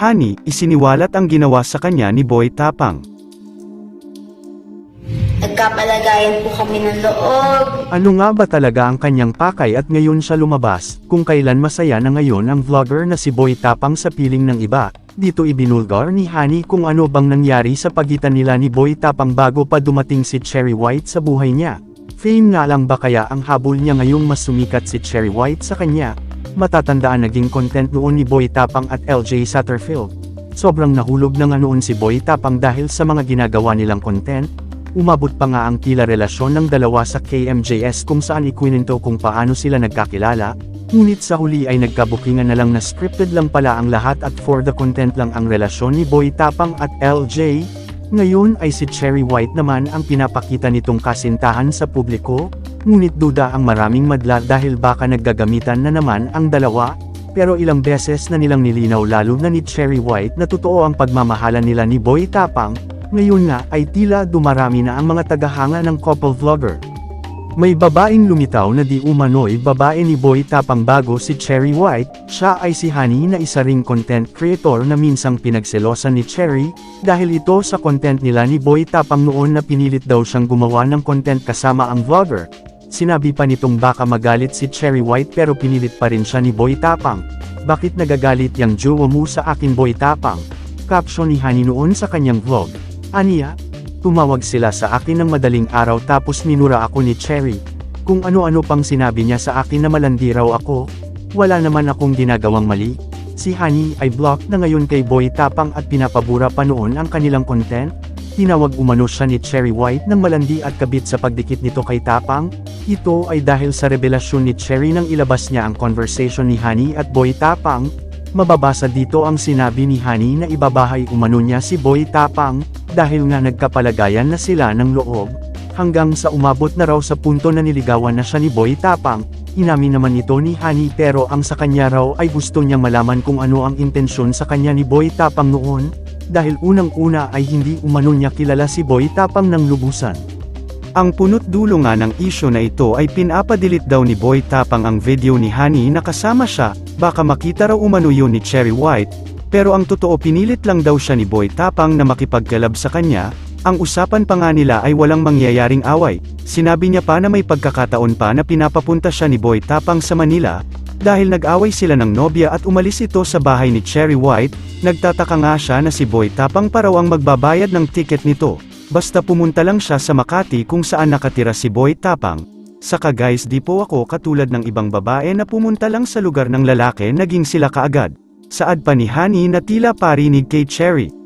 Honey, isiniwalat ang ginawa sa kanya ni Boy Tapang. Nagkapalagayan po kami ng loob. Ano nga ba talaga ang kanyang pakay at ngayon siya lumabas, kung kailan masaya na ngayon ang vlogger na si Boy Tapang sa piling ng iba, dito ibinulgar ni Honey kung ano bang nangyari sa pagitan nila ni Boy Tapang bago pa dumating si Cherry White sa buhay niya. Fame nga lang ba kaya ang habol niya ngayong mas sumikat si Cherry White sa kanya? Matatandaan naging content noon ni Boy Tapang at LJ Satterfield. Sobrang nahulog na nga noon si Boy Tapang dahil sa mga ginagawa nilang content, Umabot pa nga ang tila relasyon ng dalawa sa KMJS kung saan ikwinento kung paano sila nagkakilala, ngunit sa huli ay nagkabukingan na lang na scripted lang pala ang lahat at for the content lang ang relasyon ni Boy Tapang at LJ. Ngayon ay si Cherry White naman ang pinapakita nitong kasintahan sa publiko, ngunit duda ang maraming madla dahil baka naggagamitan na naman ang dalawa, pero ilang beses na nilang nilinaw lalo na ni Cherry White na totoo ang pagmamahalan nila ni Boy Tapang, ngayon nga ay tila dumarami na ang mga tagahanga ng couple vlogger. May babaeng lumitaw na di umano'y babae ni Boy Tapang bago si Cherry White, siya ay si Honey na isa ring content creator na minsang pinagselosan ni Cherry, dahil ito sa content nila ni Boy Tapang noon na pinilit daw siyang gumawa ng content kasama ang vlogger. Sinabi pa nitong baka magalit si Cherry White pero pinilit pa rin siya ni Boy Tapang. Bakit nagagalit yang jowa mo sa akin Boy Tapang? Caption ni Honey noon sa kanyang vlog. Aniya, tumawag sila sa akin ng madaling araw tapos minura ako ni Cherry. Kung ano-ano pang sinabi niya sa akin na malandi raw ako, wala naman akong ginagawang mali. Si Honey ay block na ngayon kay Boy Tapang at pinapabura pa noon ang kanilang content. Tinawag umano siya ni Cherry White ng malandi at kabit sa pagdikit nito kay Tapang. Ito ay dahil sa revelasyon ni Cherry nang ilabas niya ang conversation ni Honey at Boy Tapang. Mababasa dito ang sinabi ni Honey na ibabahay umano niya si Boy Tapang, dahil nga nagkapalagayan na sila ng loob, hanggang sa umabot na raw sa punto na niligawan na siya ni Boy Tapang, inamin naman ito ni Honey pero ang sa kanya raw ay gusto niyang malaman kung ano ang intensyon sa kanya ni Boy Tapang noon, dahil unang-una ay hindi umano niya kilala si Boy Tapang ng lubusan. Ang punot dulo nga ng isyo na ito ay pinapadilit daw ni Boy Tapang ang video ni Honey na kasama siya, baka makita raw umano yun ni Cherry White, pero ang totoo pinilit lang daw siya ni Boy Tapang na makipagkalab sa kanya, ang usapan pa nga nila ay walang mangyayaring away, sinabi niya pa na may pagkakataon pa na pinapapunta siya ni Boy Tapang sa Manila, dahil nag-away sila ng nobya at umalis ito sa bahay ni Cherry White, nagtataka nga siya na si Boy Tapang pa raw ang magbabayad ng ticket nito, basta pumunta lang siya sa Makati kung saan nakatira si Boy Tapang. Saka guys di po ako katulad ng ibang babae na pumunta lang sa lugar ng lalaki naging sila kaagad. Saad pa ni Honey na tila parinig kay Cherry.